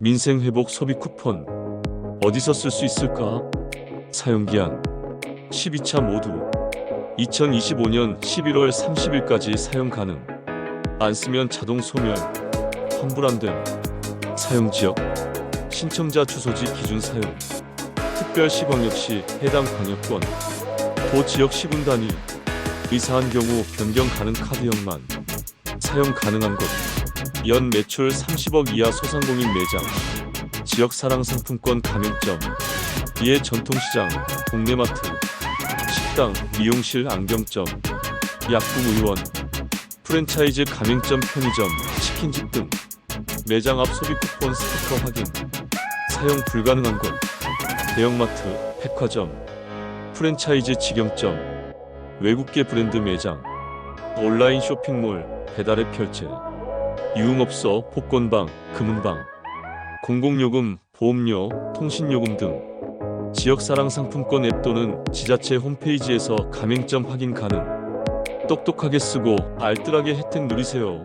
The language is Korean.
민생회복 소비 쿠폰 어디서 쓸 수 있을까? 사용기한 12차 모두 2025년 11월 30일까지 사용 가능. 안 쓰면 자동 소멸 환불 안됨. 사용 지역 신청자 주소지 기준 사용. 특별시 광역시 해당 광역권. 도 지역 시군 단위. 의사한 경우 변경 가능 카드형만. 사용 가능한 곳 연 매출 30억 이하 소상공인 매장 지역 사랑 상품권 가맹점 이에 전통시장 동네마트 식당 미용실 안경점 약국 의원 프랜차이즈 가맹점 편의점 치킨집 등 매장 앞 소비 쿠폰 스티커 확인 사용 불가능한 곳 대형마트 백화점 프랜차이즈 직영점 외국계 브랜드 매장 온라인 쇼핑몰 배달앱 결제 유흥업소 복권방 금은방 공공요금 보험료 통신요금 등 지역사랑 상품권 앱 또는 지자체 홈페이지에서 가맹점 확인 가능. 똑똑하게 쓰고 알뜰하게 혜택 누리세요